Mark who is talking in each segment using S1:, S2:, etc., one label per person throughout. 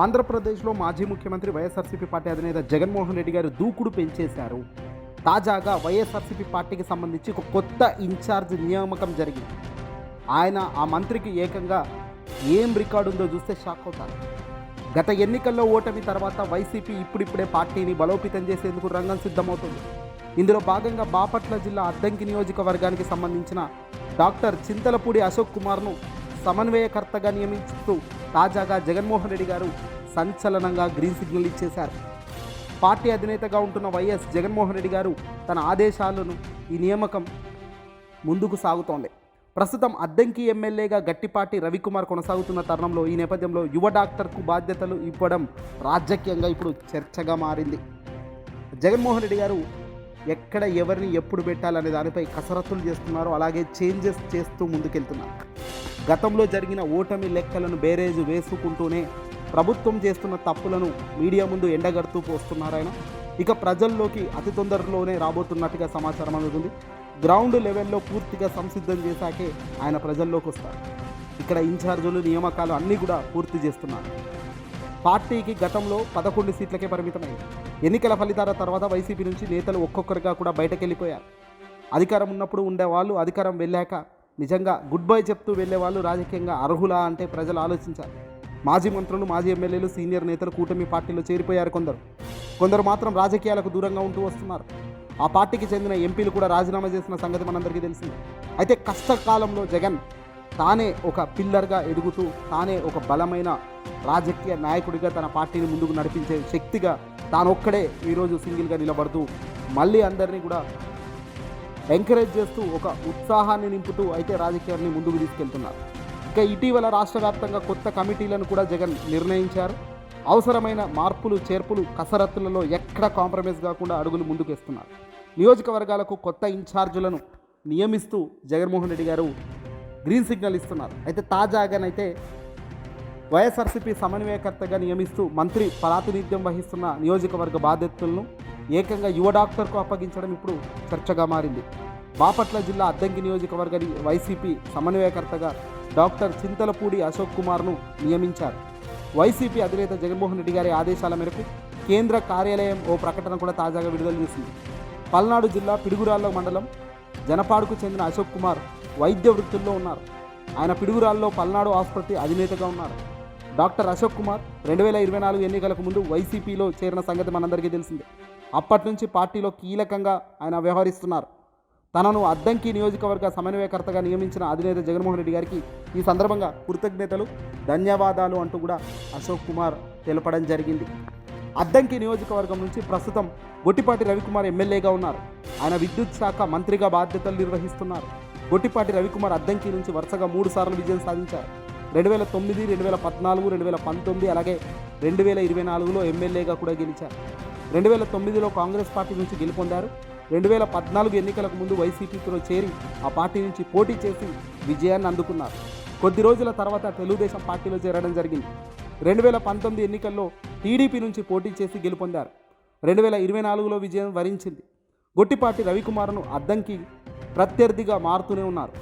S1: ఆంధ్రప్రదేశ్లో మాజీ ముఖ్యమంత్రి వైఎస్ఆర్సీపీ పార్టీ అధినేత జగన్మోహన్ రెడ్డి గారు దూకుడు పెంచేశారు. తాజాగా వైఎస్ఆర్సీపీ పార్టీకి సంబంధించి ఒక కొత్త ఇన్ఛార్జ్ నియామకం జరిగింది. ఆయన ఆ మంత్రికి ఏకంగా ఏం రికార్డు ఉందో చూస్తే షాక్ అవుతారు. గత ఎన్నికల్లో ఓటమి తర్వాత వైసీపీ ఇప్పుడిప్పుడే పార్టీని బలోపేతం చేసేందుకు రంగం సిద్ధమవుతుంది. ఇందులో భాగంగా బాపట్ల జిల్లా అద్దంకి నియోజకవర్గానికి సంబంధించిన డాక్టర్ చింతలపూడి అశోక్ కుమార్ను సమన్వయకర్తగా నియమిస్తూ తాజాగా జగన్మోహన్ రెడ్డి గారు సంచలనంగా గ్రీన్ సిగ్నల్ ఇచ్చేశారు. పార్టీ అధినేతగా ఉంటున్న వైఎస్ జగన్మోహన్ రెడ్డి గారు తన ఆదేశాలను ఈ నియామకం ముందుకు సాగుతోంది. ప్రస్తుతం అద్దంకి ఎమ్మెల్యేగా గట్టిపాటి రవికుమార్ కొనసాగుతున్న తరుణంలో ఈ నేపథ్యంలో యువ డాక్టర్కు బాధ్యతలు ఇవ్వడం రాజకీయంగా ఇప్పుడు చర్చగా మారింది. జగన్మోహన్ రెడ్డి గారు ఎక్కడ ఎవరిని ఎప్పుడు పెట్టాలనే దానిపై కసరత్తులు చేస్తున్నారు అలాగే చేంజెస్ చేస్తూ ముందుకెళ్తున్నారు. గతంలో జరిగిన ఓటమి లెక్కలను బేరేజు వేసుకుంటూనే ప్రభుత్వం చేస్తున్న తప్పులను మీడియా ముందు ఎండగడుతూ పోస్తున్నారు ఆయన. ఇక ప్రజల్లోకి అతి తొందరలోనే రాబోతున్నట్టుగా సమాచారం అందుతుంది. గ్రౌండ్ లెవెల్లో పూర్తిగా సంసిద్ధం చేశాకే ఆయన ప్రజల్లోకి వస్తారు. ఇక్కడ ఇన్ఛార్జీలు నియామకాలు అన్నీ కూడా పూర్తి చేస్తున్నారు. పార్టీకి గతంలో పదకొండు సీట్లకే పరిమితమైంది. ఎన్నికల ఫలితాల తర్వాత వైసీపీ నుంచి నేతలు ఒక్కొక్కరిగా కూడా బయటకెళ్ళిపోయారు. అధికారం ఉన్నప్పుడు ఉండేవాళ్ళు అధికారం వెళ్ళాక నిజంగా గుడ్ బై చెప్తూ వెళ్ళేవాళ్ళు రాజకీయంగా అర్హులా అంటే ప్రజలు ఆలోచించారు మాజీ మంత్రులు మాజీ ఎమ్మెల్యేలు సీనియర్ నేతలు కూటమి పార్టీలో చేరిపోయారు కొందరు. కొందరు మాత్రం రాజకీయాలకు దూరంగా ఉంటూ వస్తున్నారు. ఆ పార్టీకి చెందిన ఎంపీలు కూడా రాజీనామా చేసిన సంగతి మనందరికీ తెలిసింది. అయితే కష్టకాలంలో జగన్ తానే ఒక పిల్లర్గా ఎదుగుతూ తానే ఒక బలమైన రాజకీయ నాయకుడిగా తన పార్టీని ముందుకు నడిపించే శక్తిగా తానొక్కడే ఈరోజు సింగిల్గా నిలబడుతూ మళ్ళీ అందరినీ కూడా ఎంకరేజ్ చేస్తూ ఒక ఉత్సాహాన్ని నింపుతూ అయితే రాజకీయాన్ని ముందుకు తీసుకెళ్తున్నారు. ఇక ఇటీవల రాష్ట్ర వ్యాప్తంగా కొత్త కమిటీలను కూడా జగన్ నిర్ణయించారు. అవసరమైన మార్పులు చేర్పులు కసరత్తులలో ఎక్కడ కాంప్రమైజ్ కాకుండా అడుగులు ముందుకేస్తున్నారు. నియోజకవర్గాలకు కొత్త ఇన్ఛార్జులను నియమిస్తూ జగన్మోహన్ రెడ్డి గారు గ్రీన్ సిగ్నల్ ఇస్తున్నారు. అయితే తాజాగానైతే వైఎస్ఆర్సీపీ సమన్వయకర్తగా నియమిస్తూ మంత్రి ప్రాతినిధ్యం వహిస్తున్న నియోజకవర్గ బాధ్యతలను ఏకంగా యువ డాక్టర్కు అప్పగించడం ఇప్పుడు చర్చగా మారింది. బాపట్ల జిల్లా అద్దంకి నియోజకవర్గని వైసీపీ సమన్వయకర్తగా డాక్టర్ చింతలపూడి అశోక్ కుమార్ను నియమించారు. వైసీపీ అధినేత జగన్మోహన్ రెడ్డి గారి ఆదేశాల మేరకు కేంద్ర కార్యాలయం ఓ ప్రకటన కూడా తాజాగా విడుదల చేసింది. పల్నాడు జిల్లా పిడుగురాళ్ళ మండలం జనపాడుకు చెందిన అశోక్ కుమార్ వైద్య వృత్తుల్లో ఉన్నారు. ఆయన పిడుగురాల్లో పల్నాడు ఆసుపత్రి అధినేతగా ఉన్నారు. డాక్టర్ అశోక్ కుమార్ రెండు వేల ఇరవై నాలుగు ఎన్నికలకు ముందు వైసీపీలో చేరిన సంగతి మనందరికీ తెలిసిందే. అప్పటి నుంచి పార్టీలో కీలకంగా ఆయన వ్యవహరిస్తున్నారు. తనను అద్దంకి నియోజకవర్గ సమన్వయకర్తగా నియమించిన అధినేత జగన్మోహన్ రెడ్డి గారికి ఈ సందర్భంగా కృతజ్ఞతలు ధన్యవాదాలు అంటూ కూడా అశోక్ కుమార్ తెలపడం జరిగింది. అద్దంకి నియోజకవర్గం నుంచి ప్రస్తుతం గొట్టిపాటి రవికుమార్ ఎమ్మెల్యేగా ఉన్నారు. ఆయన విద్యుత్ శాఖ మంత్రిగా బాధ్యతలు నిర్వహిస్తున్నారు. గొట్టిపాటి రవికుమార్ అద్దంకి నుంచి వరుసగా మూడు సార్లు విజయం సాధించారు. రెండు వేల తొమ్మిది రెండు వేల పద్నాలుగు రెండు వేల పంతొమ్మిది అలాగే రెండు వేల ఇరవై నాలుగులో ఎమ్మెల్యేగా కూడా గెలిచారు. రెండు వేల తొమ్మిదిలో కాంగ్రెస్ పార్టీ నుంచి గెలుపొందారు. రెండు వేల పద్నాలుగు ఎన్నికలకు ముందు వైసీపీతో చేరి ఆ పార్టీ నుంచి పోటీ చేసి విజయాన్ని అందుకున్నారు. కొద్ది రోజుల తర్వాత తెలుగుదేశం పార్టీలో చేరడం జరిగింది. రెండు వేల పంతొమ్మిది ఎన్నికల్లో టీడీపీ నుంచి పోటీ చేసి గెలుపొందారు. రెండు వేల ఇరవై నాలుగులో విజయం వరించింది. గొట్టిపాటి రవికుమార్ను అద్దంకి ప్రత్యర్థిగా మారుతూనే ఉన్నారు.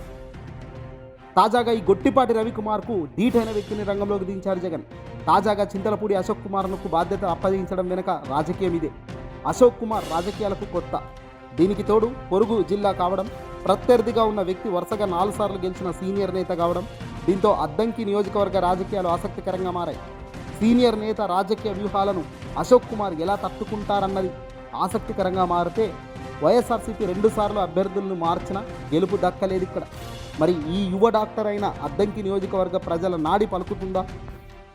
S1: తాజాగా ఈ గొట్టిపాటి రవికుమార్కు ధీటైన వ్యక్తిని రంగంలోకి దించారు జగన్. తాజాగా చింతలపూడి అశోక్ కుమార్కు బాధ్యత అప్పగించడం వెనుక రాజకీయం ఇదే అశోక్ కుమార్ రాజకీయాలకు కొత్త. దీనికి తోడు పొరుగు జిల్లా కావడం ప్రత్యర్థిగా ఉన్న వ్యక్తి వరుసగా నాలుగు సార్లు గెలిచిన సీనియర్ నేత కావడం దీంతో అద్దంకి నియోజకవర్గ రాజకీయాలు ఆసక్తికరంగా మారాయి. సీనియర్ నేత రాజకీయ వ్యూహాలను అశోక్ కుమార్ ఎలా తట్టుకుంటారన్నది ఆసక్తికరంగా మారితే వైఎస్ఆర్సీపీ రెండుసార్లు అభ్యర్థులను మార్చిన గెలుపు దక్కలేదు ఇక్కడ. మరి ఈ యువ డాక్టర్ అయిన అద్దంకి నియోజకవర్గ ప్రజల నాడి పలుకుతుందా?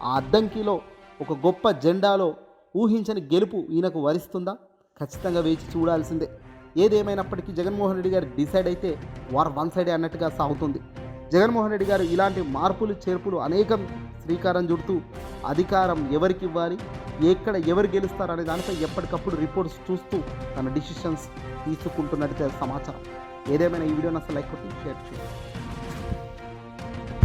S1: ఆ అద్దంకిలో ఒక గొప్ప జెండాలో ఊహించని గెలుపు ఈయనకు వరిస్తుందా? ఖచ్చితంగా వేచి చూడాల్సిందే. ఏదేమైనప్పటికీ జగన్మోహన్ రెడ్డి గారు డిసైడ్ అయితే వారు వన్ సైడే అన్నట్టుగా సాగుతుంది. జగన్మోహన్ రెడ్డి గారు ఇలాంటి మార్పులు చేర్పులు అనేకం శ్రీకారం చుడుతూ అధికారం ఎవరికి ఇవ్వాలి ఎక్కడ ఎవరు గెలుస్తారు అనే దానిపై ఎప్పటికప్పుడు రిపోర్ట్స్ చూస్తూ తన డిసిషన్స్ తీసుకుంటున్నట్టు సమాచారం. ఏదేమైనా ఈ వీడియోని అసలు లైక్ కొట్టి షేర్ చేయండి.